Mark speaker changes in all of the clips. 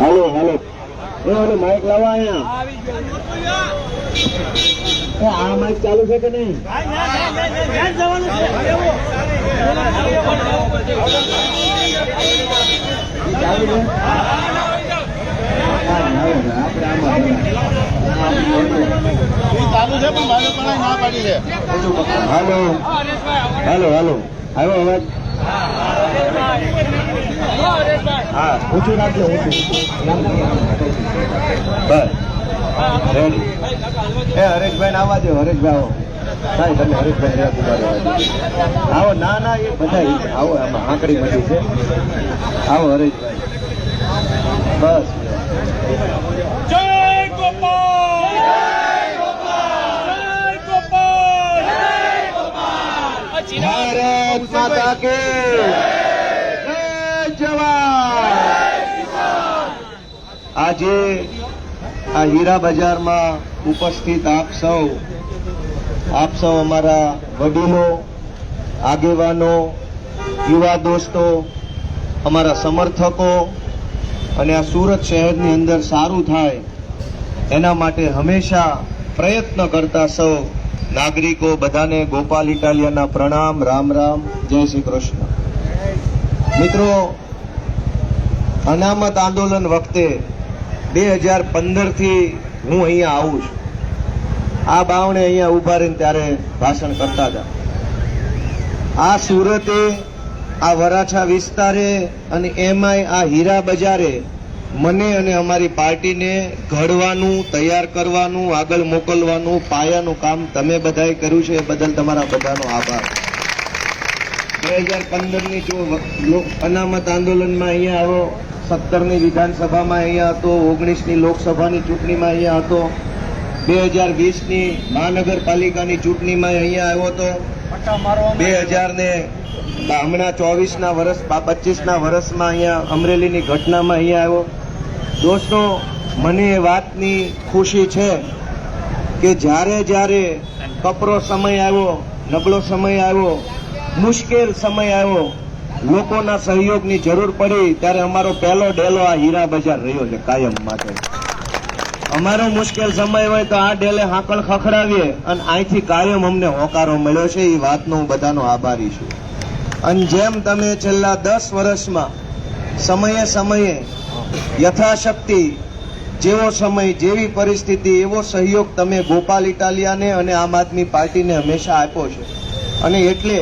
Speaker 1: હાલો હાલો. એ ઓલો માઇક લાવવા અહીંયા. આ માઇક ચાલુ છે કે નહીં? ચાલુ છે? આપણે આમાં.
Speaker 2: ચાલુ છે પણ ભાજપ ના પાડી છે.
Speaker 1: હાલો. હાલો હાલો. આવ્યો અવાજ હા ઊંચું રાખજો બસ. એ હરેશભાઈ ને આવવા દો હરેશભાઈ આવો. સાહેબ તમે હરેશભાઈ આવો ના ના એ બધા આવો આમાં આંકડી મળી છે. આવો હરેશભાઈ. બસ
Speaker 2: જય ગોપાલ
Speaker 1: ભારત માતા કે જવાન. આજે આ હીરા બજારમાં ઉપસ્થિત આપ સૌ આપ સૌ અમારા વડીલો, આગેવાનો, યુવા દોસ્તો, અમારા સમર્થકો અને આ સુરત શહેરની અંદર સારું થાય એના માટે હંમેશા પ્રયત્ન કરતા સૌ નાગરિકો બધાને ગોપાલ ઇટાલિયાના પ્રણામ, રામ રામ, જય શ્રી કૃષ્ણ. મિત્રો, અનામત આંદોલન વખતે બે હજાર પંદરથી હું અહીંયા આવું છું. આ બાવણે અહીંયા ઊભા રહીને ત્યારે ભાષણ કરતા હતા. આ સુરતે, આ વરાછા વિસ્તારે અને એમાંય આ હીરા બજારે મને અને અમારી પાર્ટીને ઘડવાનું, તૈયાર કરવાનું, આગળ મોકલવાનું, પાયાનું કામ તમે બધાએ કર્યું છે, એ બદલ તમારા બધાનો આભાર. બે હજાર પંદરની જો લોક- અનામત આંદોલનમાં અહીંયા આવ્યો સત્તરની વિધાનસભામાં અહીંયા હતો, ઓગણીસની લોકસભાની ચૂંટણીમાં અહીંયા હતો, બે હજાર વીસની મહાનગરપાલિકાની ચૂંટણીમાં અહીંયા આવ્યો હતો બે હજાર ને હમણાં ચોવીસના વર્ષ પચીસના વર્ષમાં અહીંયા અમરેલીની ઘટનામાં અહીંયા આવ્યો. દોસ્તો મને એ વાતની ખુશી છે કે જ્યારે જ્યારે કપરો સમય આવ્યો નબળો સમય આવ્યો મુશ્કેલ સમય આવ્યો લોકોના સહયોગની જરૂર પડી ત્યારે અમારો પહેલો ડેલો આ હીરા બજાર રહ્યો છે કાયમ માટે. અમારો મુશ્કેલ સમય હોય તો આ ડેલે હાકળ ખખડાવીએ અને અહીંથી કાયમ અમને હોકારો મળ્યો છે, એ વાતનો હું બધાનો આભારી છું. અને જેમ તમે છેલ્લા દસ વર્ષમાં સમયે સમયે યથાશક્તિ, જેવો સમય, જેવી પરિસ્થિતિ, એવો સહયોગ તમે ગોપાલ ઇટાલિયાને અને આમ આદમી પાર્ટીને હંમેશા આપ્યો છે. અને એટલે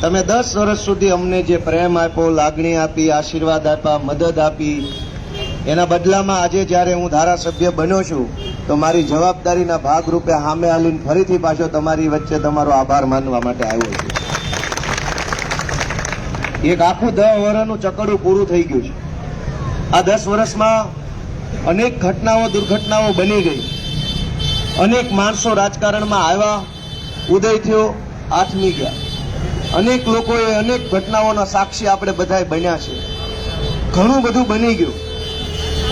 Speaker 1: તમે દસ વર્ષ સુધી અમને જે પ્રેમ આપ્યો, લાગણી આપી, આશીર્વાદ આપ્યા, મદદ આપી એના બદલામાં આજે જ્યારે હું ધારાસભ્ય બન્યો છું, તો મારી જવાબદારીના ભાગરૂપે સામે હાલીને ફરીથી પાછો તમારી વચ્ચે તમારો આભાર માનવા માટે આવ્યો છું. એક આખું દસ વર્ષનું ચકડું પૂરું થઈ ગયું છે. આ દસ વર્ષમાં અનેક ઘટનાઓ, દુર્ઘટનાઓ બની ગઈ. અનેક માણસો રાજકારણમાં આવ્યા, ઉદય થયો, આથમી ગયા. અનેક લોકોએ અનેક ઘટનાઓના સાક્ષી આપણે બધાએ બન્યા છે. ઘણું બધું બની ગયું.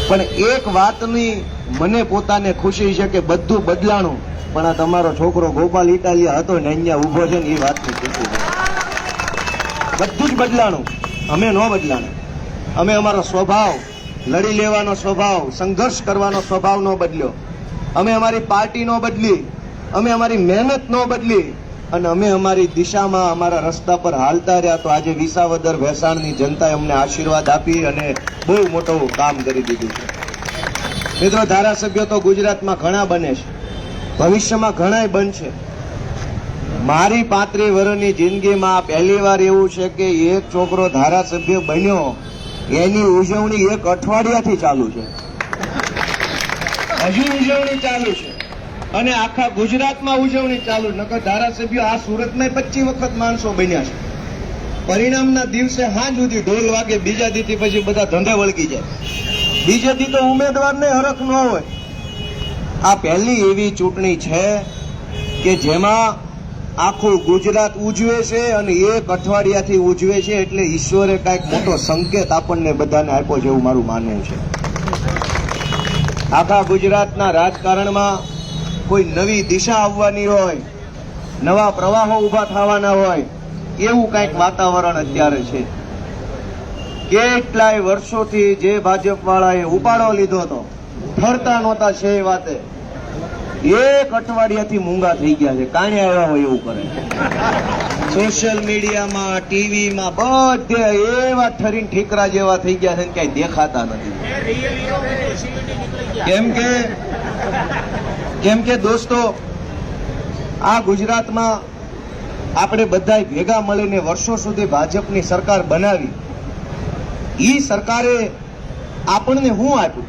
Speaker 1: પણ એક વાતની મને પોતાને ખુશી છે કે બધું બદલાણું. પણ આ તમારો છોકરો ગોપાલ ઇટાલિયા હતો ને અહીંયા ઊભો છે ને એ વાતની ખુશી છે. બધું જ બદલાણું. અમે ન બદલાણું. અમે અમારો સ્વભાવ, લડી લેવાનો સ્વભાવ, સંઘર્ષ કરવાનો સ્વભાવ ન બદલ્યો. અમે અમારી પાર્ટી ન બદલી. અમે અમારી મહેનત ન બદલી. અને અમે અમારી દિશામાં અમારા રસ્તા પર હાલતા રહ્યા તો આજે વિસાવદર ભેસાણની જનતાએ અમને આશીર્વાદ આપી અને બહુ મોટું કામ કરી દીધું છે. મિત્રો, ધારાસભ્યો તો ગુજરાતમાં ઘણા બને છે. ભવિષ્યમાં ઘણાય બનશે. મારી પાંત્રીસ વર્ષની જિંદગીમાં પહેલી વાર એવું છે કે એક છોકરો ધારાસભ્ય બન્યો, એની ઉજવણી એક અઠવાડિયાથી ચાલુ છે. હજી ઉજવણી ચાલુ અને આખા ગુજરાતમાં ઉજવણી ચાલુ, નકર ધારાસભ્યો આ સુરતમાં પચીસ વખત માણસો બન્યા છે. પરિણામના દિવસે હાંજ સુધી ઢોલ વાગે, બીજા દીથી પછી બધા ધંધે વળગી જાય. બીજે તો ઉમેદવારને હરખ ન હોય. આ પહેલી એવી ચૂંટણી છે કે જેમાં આખું ગુજરાત ઉજવે છે અને એક અઠવાડિયાથી ઉજવે છે એટલે ઈશ્વરે કાંઈક મોટો સંકેત આપણને બધાને આપ્યો છે એવું મારું માનવું છે. આખા ગુજરાતના રાજકારણમાં કોઈ નવી દિશા આવવાની હોય, નવા પ્રવાહો ઊભા થવાના હોય, એવું કાંઈક વાતાવરણ અત્યારે છે. કેટલાય વર્ષોથી જે ભાજપ વાળાએ ઉપાડો લીધો હતો, ફરતા નહોતા છે એ વાતે. એક અઠવાડિયાથી મૂંગા થઈ ગયા છે કાણે આવ્યા હોય એવું કરે. સોશિયલ મીડિયામાં, ટીવીમાં બધે એવા ઠરીને ઠીકરા જેવા થઈ ગયા છે ને ક્યાંય દેખાતા નથી. કેમ કે કેમ કે દોસ્તો, આ ગુજરાતમાં આપણે બધા ભેગા મળીને વર્ષો સુધી ભાજપની સરકાર બનાવી. એ સરકારે આપણને શું આપ્યું?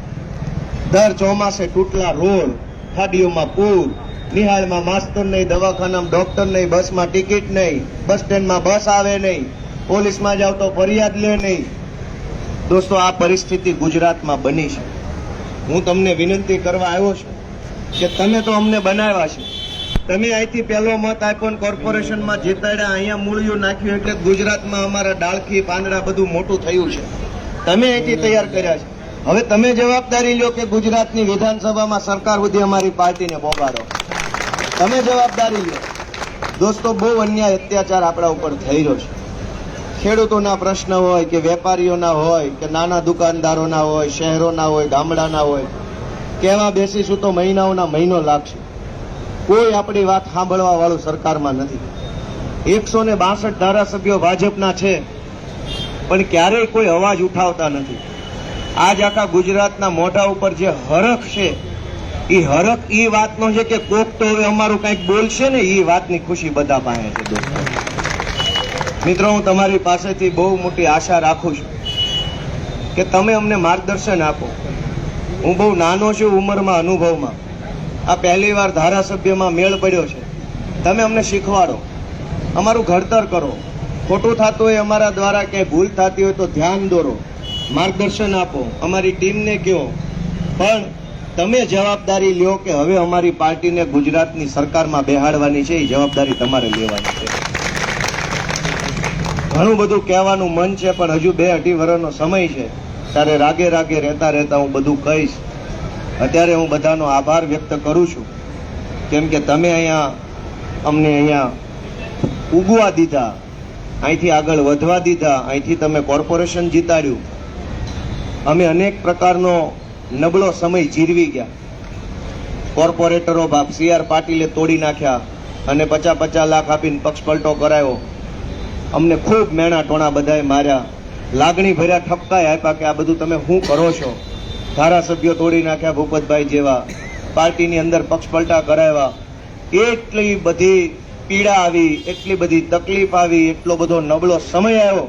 Speaker 1: દર ચોમાસે તૂટલા રોડ, ખાડીઓમાં પૂર, નિહાળમાં માસ્તર નહીં, દવાખાનામાં ડોક્ટર નહીં, બસમાં ટિકિટ નહીં, બસ સ્ટેન્ડમાં બસ આવે નહીં, પોલીસમાં જાવ તો ફરિયાદ લે નહીં. દોસ્તો, આ પરિસ્થિતિ ગુજરાતમાં બની છે. હું તમને વિનંતી કરવા આવ્યો છું. કે તમે તો અમને બનાવ્યા છે. તમે અહીંથી પહેલો મત આપ્યો કોર્પોરેશનમાં જીતાડ્યા, અહીંયા મૂળિયું નાખ્યું એટલે ગુજરાતમાં અમારા ડાળખી, પાંદડા બધું મોટું થયું છે. તમે અહીંથી તૈયાર કર્યા છે. હવે તમે જવાબદારી લો કે ગુજરાતની વિધાનસભામાં સરકાર સુધી અમારી પાર્ટીને પહોંચાડો તમે જવાબદારી લો. દોસ્તો, બહુ અન્યાય અત્યાચાર આપણા ઉપર થઈ રહ્યો છે. ખેડૂતોના પ્રશ્ન હોય કે વેપારીઓના હોય કે નાના દુકાનદારોના હોય, શહેરોના હોય, ગામડાના હોય કેવા બેસીશું તો મહિનાઓના મહિનો લાગશે. કોઈ આપણી વાત સાંભળવા વાળું સરકારમાં નથી. એકસો ને બાસઠ ધારાસભ્યો ભાજપના છે, પણ ક્યારેય કોઈ અવાજ ઉઠાવતા નથી. આજ આખા ગુજરાતના મોઢા ઉપર જે હરખ છે, એ હરખ એ વાતનો છે કે કોક તો હવે અમારું કંઈક બોલશે ને એ વાતની ખુશી બધા પાસે છે દોસ્તો. મિત્રો, હું તમારી પાસેથી બહુ મોટી આશા રાખું છું કે તમે અમને માર્ગદર્શન આપો. હું બહુ નાનો છું ઉંમરમાં, અનુભવમાં. આ પહેલી વાર ધારાસભ્યમાં મેળ પડ્યો છે. તમે અમને શીખવાડો. અમારું ઘડતર કરો. ખોટું થતું હોય અમારા દ્વારા, ક્યાંય ભૂલ થતી હોય તો ધ્યાન દોરો. માર્ગદર્શન આપો. અમારી ટીમને કહો. પણ તમે જવાબદારી લ્યો કે હવે અમારી પાર્ટીને ગુજરાતની સરકારમાં બેહાડવાની છે, એ જવાબદારી તમારે લેવાની છે. ઘણું બધું કહેવાનું મન છે, પણ હજુ બે અઢી વર્ષનો સમય છે. ત્યારે રાગે રાગે રહેતા રહેતા હું બધું કહીશ. અત્યારે હું બધાનો આભાર વ્યક્ત કરું છું. કેમ કે તમે અહીંયા અમને અહીંયા ઉગવા દીધા, અહીંથી આગળ વધવા દીધા, અહીંથી તમે કોર્પોરેશન જીતાડ્યું. અમે અનેક પ્રકારનો નબળો સમય જીરવી ગયા. કોર્પોરેટરો બાપ સી આર પાટીલે તોડી નાખ્યા અને પચાસ પચાસ લાખ આપીને પક્ષ પલટો કરાયો. અમને ખૂબ મેણા ટોણા બધાએ માર્યા. લાગણી ભર્યા ઠપકાય આપ્યા કે આ બધું તમે શું કરો છો? ધારાસભ્યો તોડી નાખ્યા ભૂપતભાઈ જેવા, પાર્ટીની અંદર પક્ષપલટા કરાવ્યા. એટલી બધી પીડા આવી, એટલી બધી તકલીફ આવી, એટલો બધો નબળો સમય આવ્યો.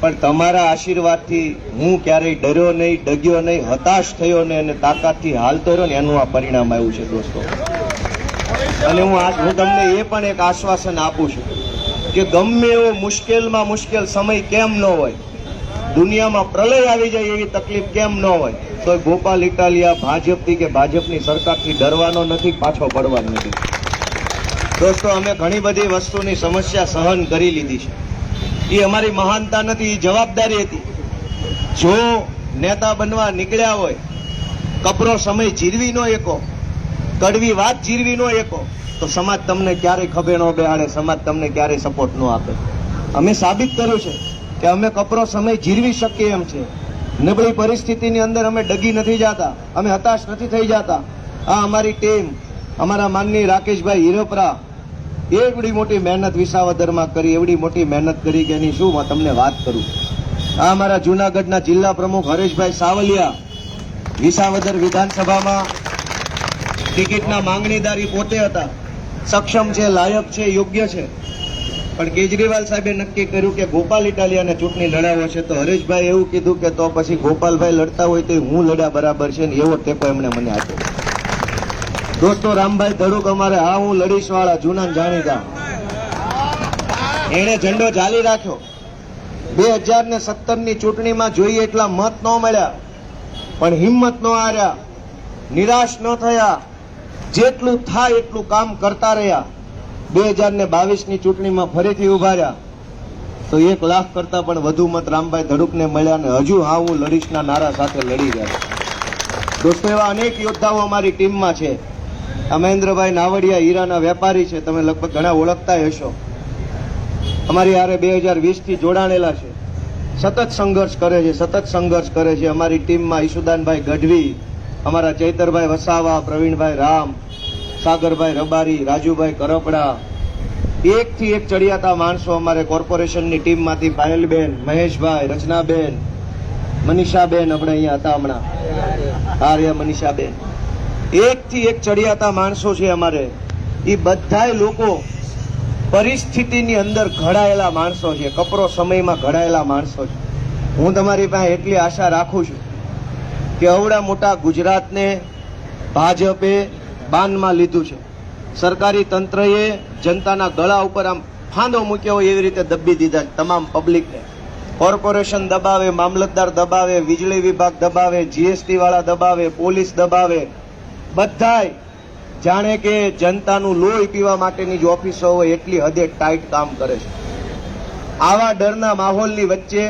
Speaker 1: પણ તમારા આશીર્વાદથી હું ક્યારેય ડર્યો નહીં, ડગ્યો નહીં, હતાશ થયો નહીં અને તાકાતથી હાલતો રહ્યો ને, એનું આ પરિણામ આવ્યું છે દોસ્તો. અને હું આજ, હું તમને એ પણ એક આશ્વાસન આપું છું. કે ગમે એવો મુશ્કેલમાં મુશ્કેલ સમય કેમ ન હોય, દુનિયામાં પ્રલય આવી જાય એવી તકલીફ કેમ ન હોય, તો ગોપાલ ઇટાલિયા ભાજપથી કે ભાજપની સરકારથી ડરવાનો નથી, પાછો પડવાનો નથી. દોસ્તો, અમે ઘણી બધી વસ્તુની સમસ્યા સહન કરી લીધી છે. એ અમારી મહાનતા નથી, એ જવાબદારી હતી. જો નેતા બનવા નીકળ્યા હોય, કપરો સમય જીરવી નો એકો. કડવી વાત જીરવી નો એકો. તો સમાજ તમને ક્યારેય ખભે ન બેહાડે, સમાજ તમને ક્યારેય સપોર્ટ ન આપે. અમે સાબિત કર્યું છે કે અમે કપરો સમય જીરવી શકીએ એમ છે. નબળી પરિસ્થિતિની અંદર અમે ડગી નથી જાતા, અમે હતાશ નથી થઈ જાતા. આ અમારી ટીમ, અમારા માનની રાકેશભાઈ હિરોપરા એવડી મોટી મહેનત વિસાવદરમાં કરી, એવડી મોટી મહેનત કરી કે એની શું તમને વાત કરું. આ અમારા જુનાગઢના જિલ્લા પ્રમુખ હરેશભાઈ સાવલિયા વિસાવદર વિધાનસભામાં ટિકિટના માંગણીદારી પોતે હતા. સક્ષમ છે, લાયક છે, યોગ્ય છે. પણ કેજરીવાલ સાહેબે નક્કી કર્યું કે ગોપાલ ઇટાલિયાને ચૂંટણી લડાવો છે. તો હરેશભાઈ એવું કીધું કે તો પછી ગોપાલભાઈ લડતા હોય તો હું લડ્યા બરાબર છે ને એવો ટેકો એમણે મને આપ્યો. દોસ્તો, રામભાઈ ધડુક અમારે, હા, હું લડીશ વાળા જૂના જાણીતા એણે ઝંડો ચાલી રાખ્યો. બે હજાર ને સત્તરની ચૂંટણીમાં જોઈએ એટલા મત ન મળ્યા. પણ હિંમત ન હાર્યા. નિરાશ ન થયા. જેટલું થાય એટલું કામ કરતા રહ્યા. બે હજાર ને બાવીસની ચૂંટણીમાં ફરીથી ઊભા રહ્યા તો એક લાખ કરતા પણ વધુ મત રામભાઈ ધડુકને મળ્યા ને હજુ હા હું લડીશના નારા સાથે લડી ગયા દોસ્તો, એવા અનેક યોદ્ધાઓ અમારી ટીમમાં છે. અમેન્દ્રભાઈ નાવડિયા હીરાના વેપારી છે. તમે લગભગ ઘણા ઓળખતા હશો. અમારી હારે બે હજાર વીસથી જોડાણેલા છે. સતત સંઘર્ષ કરે છે, સતત સંઘર્ષ કરે છે. અમારી ટીમમાં ઈશુદાનભાઈ ગઢવી અમારા ચૈતરભાઈ વસાવા, પ્રવીણભાઈ રામ, સાગરભાઈ રબારી, રાજુભાઈ કરપડા, એકથી એક ચડિયાતા માણસો અમારે કોર્પોરેશનની ટીમમાંથી પાયલબેન, મહેશભાઈ, રચનાબેન, મનીષાબેન આપણે અહીંયા હતા હમણાં. આર્ય મનીષાબેન. એકથી એક ચડિયાતા માણસો છે અમારે. એ બધાય લોકો પરિસ્થિતિની અંદર ઘડાયેલા માણસો છે. કપરો સમયમાં ઘડાયેલા માણસો છે. હું તમારી પાસે એટલી આશા રાખું છું કે અવડા મોટા ગુજરાતને ભાજપે બાનમાં લીધું છે. સરકારી તંત્રએ જનતાના ગળા ઉપર આમ ફાંદો મૂક્યો હોય એવી રીતે દબી દીધા તમામ પબ્લિકને. કોર્પોરેશન દબાવે, મામલતદાર દબાવે, વીજળી વિભાગ દબાવે, જીએસટી વાળા દબાવે, પોલીસ દબાવે. બધાય જાણે કે જનતાનું લોહી પીવા માટેની જે ઓફિસો હોય એટલી હદે ટાઈટ કામ કરે છે. આવા ડરના માહોલની વચ્ચે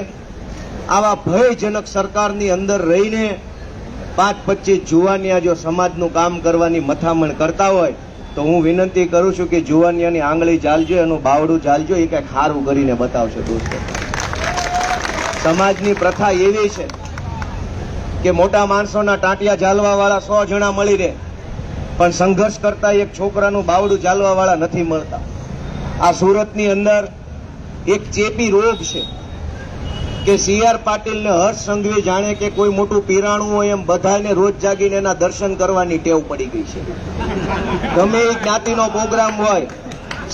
Speaker 1: આવા ભયજનક સરકારની અંદર રહીને પાંચ પચીસ જુવાનિયા જો સમાજનું કામ કરવાની મથામણ કરતા હોય, તો હું વિનંતી કરું છું કે જુવાનિયાની આંગળી ચાલજો, એનું બાવડું ચાલજો, એ કંઈક સારું કરીને બતાવશે દોસ્તો. સમાજની પ્રથા એવી છે કે મોટા માણસોના ટાંટિયા ઝાલવા વાળા સો જણા મળી રહે, પણ સંઘર્ષ કરતા એક છોકરાનું બાવડું ચાલવા વાળા નથી મળતા. આ સુરતની અંદર એક ચેપી રોગ છે. કે સી આર પાટીલ ને હર્ષ સંઘવી જાણે કે કોઈ મોટું પીરાણું હોય એમ બધાને રોજ જાગીને એના દર્શન કરવાની ટેવ પડી ગઈ છે. ગમે એ જ્ઞાતિનો પ્રોગ્રામ હોય,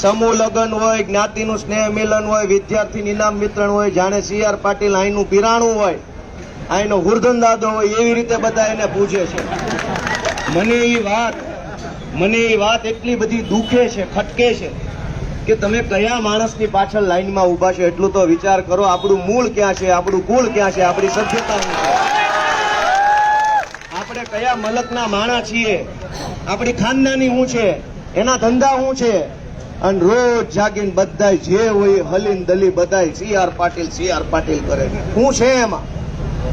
Speaker 1: સમૂહ લગ્ન હોય, જ્ઞાતિનું સ્નેહ મિલન હોય વિદ્યાર્થી ઇનામ વિતરણ હોય, જાણે સી આર પાટીલ અહીંનું પીરાણું હોય અહીંનો હુરધન દાદો હોય, એવી રીતે બધા એને પૂજે છે. મને એ વાત, મને એ વાત એટલી બધી દુખે છે, ખટકે છે. કે તમે કયા માણસની પાછળ લાઈનમાં ઊભા છો એટલું તો વિચાર કરો, આપણું મૂળ ક્યાં છે, આપણું કુળ ક્યાં છે, આપણી સભ્યતા આપણે કયા મલકના માણા છીએ? આપણી ખાનદાની શું છે? એના ધંધા શું છે? અને રોજ જાગીને બધાય જે હોય હલીન દલી બધાય C R Patil C R Patil કરે શું છે એમાં?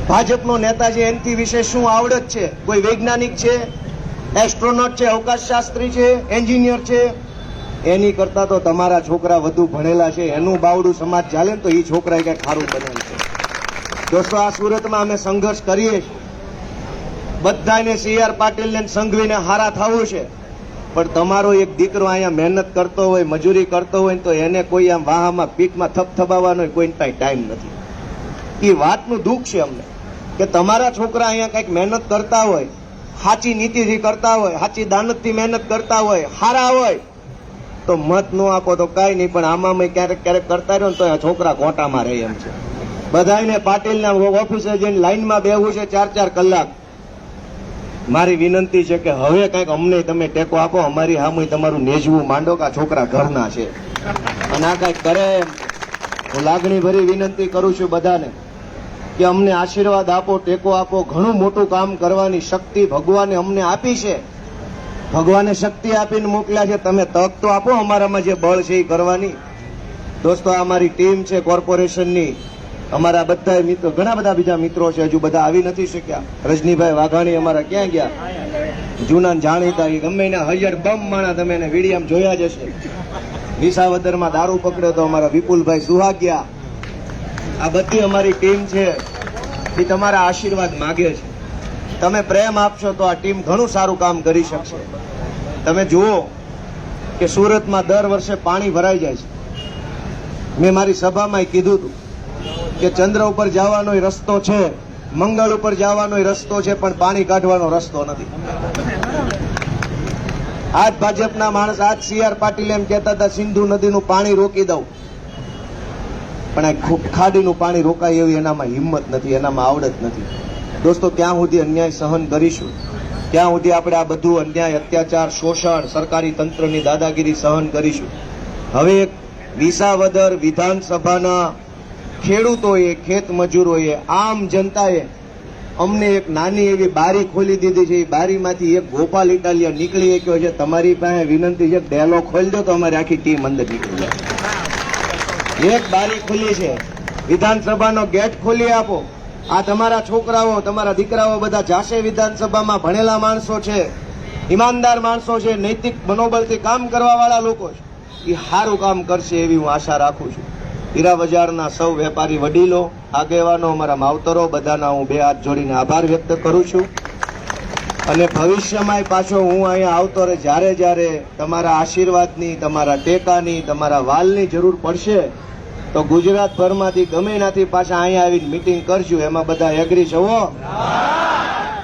Speaker 1: ભાજપનો નેતા છે એનથી વિશે શું આવડત છે? કોઈ વૈજ્ઞાનિક છે? એસ્ટ્રોનોટ છે અવકાશ શાસ્ત્રી છે, એન્જિનિયર છે? એની કરતા તો તમારા છોકરા વધુ ભણેલા છે, એનું બાવડું સમાજ ચાલે તો એ છોકરા કઈ ખારું બને છે. દોસ્તો, આ સુરતમાં અમે સંઘર્ષ કરીએ છીએ. બધાને સી આર પાટીલને સંઘવીને હારા થવું છે. પણ તમારો એક દીકરો અહીંયા મહેનત કરતો હોય, મજૂરી કરતો હોય તો એને કોઈ આમ વાહામાં, પીઠમાં થપથપાવવાનો કોઈ પાસે ટાઈમ નથી. એ વાતનું દુઃખ છે અમને, કે તમારા છોકરા અહીંયા કંઈક મહેનત કરતા હોય, સાચી નીતિથી કરતા હોય, સાચી દાનતથી મહેનત કરતા હોય, હારા હોય તો મત ન આપો તો કાંઈ નહીં, પણ આમાં મેં ક્યારેક ક્યારેક કરતા રહ્યો ને તો છોકરા ખોટામાં રહે એમ છે. બધાને પાટીલના ઓફિસે જઈને લાઈનમાં બેહવું છે ચાર ચાર કલાક. મારી વિનંતી છે કે હવે કંઈક અમને તમે ટેકો આપો, અમારી સામે તમારું નેજવું માંડો કે આ છોકરા ઘરના છે. અને આ કંઈક કરે હું લાગણી ભરી વિનંતી કરું છું બધાને કે અમને આશીર્વાદ આપો, ટેકો આપો, ઘણું મોટું કામ કરવાની શક્તિ ભગવાને અમને આપી છે. ભગવાને શક્તિ આપીને મોકલ્યા છે. તમે તક તો આપો, અમારામાં જે બળ છે એ કરવાની. દોસ્તો, આ અમારી ટીમ છે, કોર્પોરેશનની. અમારા બધા મિત્રો, ઘણા બધા બીજા મિત્રો છે, હજુ બધા આવી નથી શક્યા. રજનીભાઈ વાઘાણી અમારા ક્યાં ગયા? જૂના જાણીતા એ ગમે એના હૈયર બમ માણા તમે એને વિડીયામ જોયા જ હશે. વિસાવદરમાં દારૂ પકડ્યો તો અમારા વિપુલભાઈ સુહાગ્યા. આ બધી અમારી ટીમ છે. એ તમારા આશીર્વાદ માગે છે. તમે પ્રેમ આપશો તો આ ટીમ ઘણું સારું કામ કરી શકશે. તમે જુઓ કે સુરતમાં દર વર્ષે પાણી ભરાઈ જાય છે. મેં મારી સભામાં કીધું હતું કે ચંદ્ર ઉપર જવાનો રસ્તો છે, મંગળ ઉપર જવાનો રસ્તો છે, પણ પાણી કાઢવાનો રસ્તો નથી. આજ ભાજપના માણસ, આજ સી આર પાટીલ એમ કહેતા હતા, સિંધુ નદીનું પાણી રોકી દઉં. પણ આ ખૂબ ખાડીનું પાણી રોકાય એવી એનામાં હિંમત નથી, એનામાં આવડત નથી. દોસ્તો, ત્યાં સુધી અન્યાય સહન કરીશું. ત્યાં સુધી આપણે આ બધું અન્યાય, અત્યાચાર, શોષણ, સરકારી તંત્રની દાદાગીરી સહન કરીશું. હવે વિસાવદર વિધાનસભાના ખેડૂતોએ, ખેત મજૂરોએ, આમ જનતાએ અમને એક નાની એવી બારી ખોલી દીધી છે. એ બારીમાંથી એક ગોપાલ ઇટાલિયા નીકળી ગયો છે. તમારી પાસે વિનંતી છે, ડેલો ખોલી દો તો અમારી આખી ટીમ અંદર નીકળી જાય. એક બારી ખુલી છે. વિધાનસભાનો ગેટ ખોલી આપો. આ તમારા છોકરાઓ, તમારા દીકરાઓ બધા જાશે વિધાનસભામાં ભણેલા માણસો છે. ઈમાનદાર માણસો છે, નૈતિક મનોબળથી કામ કરવાવાળા લોકો છે. એ સારું કામ કરશે એવી હું આશા રાખું છું. હીરા બજારના સૌ વેપારી વડીલો, આગેવાનો, અમારા માવતરો, બધાના હું બે હાથ જોડીને આભાર વ્યક્ત કરું છું. અને ભવિષ્યમાં પાછો હું અહીંયા આવતો રહે, જ્યારે જ્યારે તમારા આશીર્વાદની, તમારા ટેકાની, તમારા વાલની જરૂર પડશે તો ગુજરાતભરમાંથી ગમે એનાથી પાછા અહીંયા આવીને મિટિંગ કરશું. એમાં બધા એગ્રી છો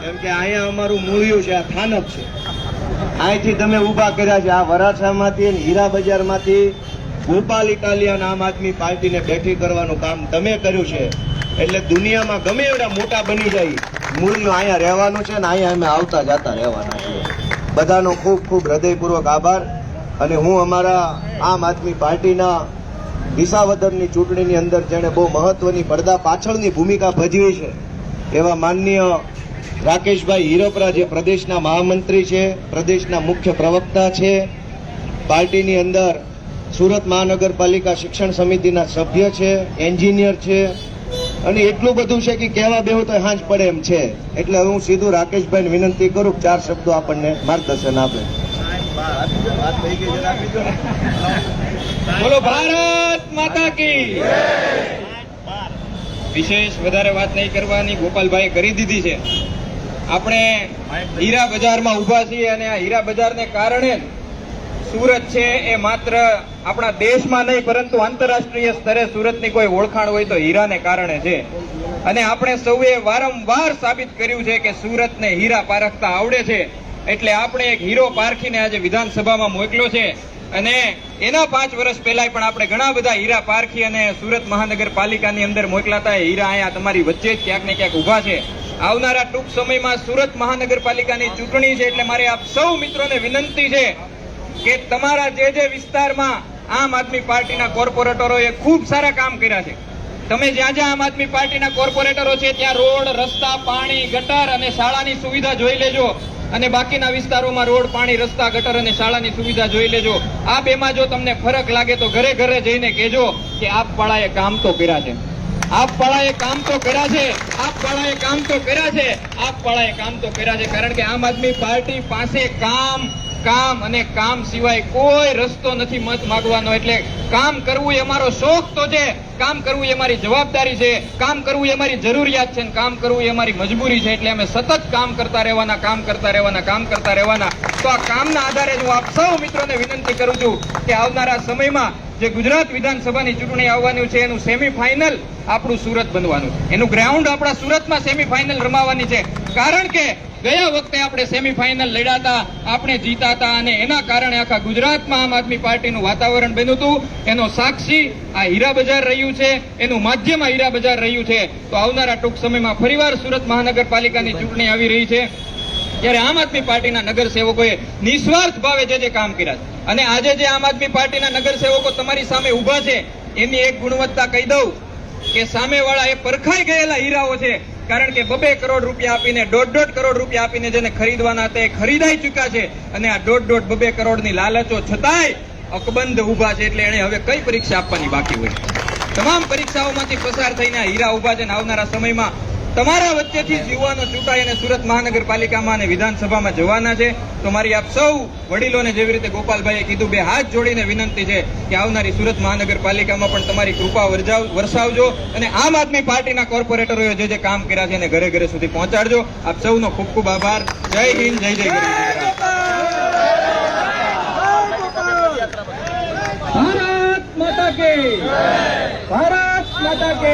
Speaker 1: કેમ કે અહીંયા અમારું મૂળિયું છે, આ થાનક છે. અહીંથી તમે ઊભા કર્યા છે. આ વરાછામાંથી અને હીરા બજારમાંથી ગોપાલ ઇટાલિયન આમ આદમી પાર્ટીને બેઠી કરવાનું કામ તમે કર્યું છે. એટલે દુનિયામાં ગમે એવડા મોટા બની જાય, મૂળનું અહીંયા રહેવાનું છે ને અહીંયા અમે આવતા જતા રહેવાના છીએ. બધાનો ખૂબ ખૂબ હૃદયપૂર્વક આભાર. અને હું અમારા આમ આદમી પાર્ટીના વિસાવદરની ચૂંટણીની અંદર જેણે બહુ મહત્વની પડદા પાછળની ભૂમિકા ભજવી છે, એવા માનનીય રાકેશભાઈ હીરોપરા જે પ્રદેશના મહામંત્રી છે, પ્રદેશના મુખ્ય પ્રવક્તા છે, પાર્ટીની અંદર સુરત મહાનગરપાલિકા શિક્ષણ સમિતિના સભ્ય છે, એન્જિનિયર છે, અને એટલું બધું છે કે કહેવા બેહું તો હાંજ પડે એમ છે. એટલે હું સીધું રાકેશભાઈને વિનંતી કરું ચાર શબ્દો આપણને માર્ગદર્શન આપે.
Speaker 3: બોલો, ભારત માતા કી વિશેષ વધારે વાત નહીં કરવાની ગોપાલભાઈ કરી દીધી છે. આપણે હીરા બજારમાં ઊભા છીએ અને આ હીરા બજારને કારણે સુરત છે એ માત્ર આપણા દેશમાં નહીં, પરંતુ આંતરરાષ્ટ્રીય સ્તરે સુરતની કોઈ ઓળખાણ હોય તો હીરાને કારણે છે. અને આપણે સૌએ વારંવાર સાબિત કર્યું છે કે સુરતને હીરા પારખતા આવડે છે. એટલે આપણે એક હીરો પારખીને આજે વિધાનસભામાં મોકલ્યો છે. અને એના પાંચ વર્ષ પહેલા પણ આપણે ઘણા બધા હીરા પારખી અને સુરત મહાનગરપાલિકાની અંદર મોકલાતા. એ હીરા અહીંયા તમારી વચ્ચે જ ક્યાંક ને ક્યાંક ઊભા છે. આવનારા ટૂંક સમયમાં સુરત મહાનગરપાલિકાની ચૂંટણી છે એટલે મારે આપ સૌ મિત્રોને વિનંતી છે કે તમારા જે જે વિસ્તારમાં આમ આદમી પાર્ટીના કોર્પોરેટરોએ ખૂબ સારા કામ કર્યા છે. તમે જ્યાં જ્યાં આમ આદમી પાર્ટીના કોર્પોરેટરો છે, ત્યાં રોડ, રસ્તા, પાણી, ગટર અને શાળાની સુવિધા જોઈ લેજો. અને બાકીના વિસ્તારોમાં રોડ, પાણી, રસ્તા, ગટર અને શાળાની સુવિધા જોઈ લેજો. આ બેમાં જો તમને ફરક લાગે તો ઘરે ઘરે જઈને કહેજો કે આપ પાળાએ કામ તો કર્યા છે. આપ પાળાએ કામ તો કર્યા છે. આપ પાળાએ કામ તો કર્યા છે. આપ પાળાએ કામ તો કર્યા છે. કારણ કે આમ આદમી પાર્ટી પાસે કામ કામ અને કામ સિવાય કોઈ રસ્તો નથી મત માગવાનો. એટલે કામ કરવું એ અમારો શોખ તો છે, કામ કરવું એ મારી જવાબદારી છે, કામ કરવું એ મારી જરૂરિયાત છે અને કામ કરવું એ અમારી મજબૂરી છે. એટલે અમે સતત કામ કરતા રહેવાના, કામ કરતા રહેવાના, કામ કરતા રહેવાના. તો આ કામના આધારે હું આપ સૌ મિત્રોને વિનંતી કરું છું કે આવનારા સમયમાં જે ગુજરાત વિધાનસભાની ચૂંટણી આવવાનું છે, એનું સેમીફાઇનલ આપણું સુરત બનવાનું એનું ગ્રાઉન્ડ આપણા સુરતમાં સેમીફાઇનલ રમાવાની છે. કારણ કે ગયા વખતે આપણે સેમીફાઇનલ લડ્યા હતા, આપણે જીતા હતા અને એના કારણે આખા ગુજરાતમાં આમ આદમી પાર્ટીનું વાતાવરણ બન્યું હતું. એનો સાક્ષી આ હીરા બજાર રહ્યું છે, એનું માધ્યમ આ હીરા બજાર રહ્યું છે. તો આવનારા ટૂંક સમયમાં ફરીવાર સુરત મહાનગરપાલિકાની ચૂંટણી આવી રહી છે. ત્યારે આમ આદમી પાર્ટીના નગરસેવકોએ નિસ્વાર્થ ભાવે જે જે કામ કર્યા છે, અને આજે જે આમ આદમી પાર્ટીના નગરસેવકો તમારી સામે ઊભા છે, એની એક ગુણવત્તા કહી દઉં કે સામેવાળા એ પરખાઈ ગયેલા હીરાઓ છે કારણ કે બબે કરોડ રૂપિયા આપીને, દોઢ દોઢ કરોડ રૂપિયા આપીને જેને ખરીદવાના એ ખરીદાઈ ચૂક્યા છે અને આ દોઢ દોઢ બબે કરોડની લાલચો છતાંય અકબંધ ઊભા છે એટલે એને હવે કઈ પરીક્ષા આપવાની બાકી હોય તમામ પરીક્ષાઓમાંથી પસાર થઈને હીરા ઊભા છે આવનારા સમયમાં તમારા વચ્ચેથી જ યુવાનો ચૂંટાઈ અને સુરત મહાનગરપાલિકામાં અને વિધાનસભામાં જવાના છે. તો મારી આપ સૌ વડીલોને જેવી રીતે ગોપાલભાઈએ કીધું, બે હાથ જોડીને વિનંતી છે કે આવનારી સુરત મહાનગરપાલિકામાં પણ તમારી કૃપા વરસાવજો અને આમ આદમી પાર્ટીના કોર્પોરેટરોએ જે જે કામ કર્યા છે એને ઘરે ઘરે સુધી પહોંચાડજો. આપ સૌનો ખૂબ ખૂબ આભાર. જય હિન્દ, જય જય ભારત માતા કે ભારત માતા કે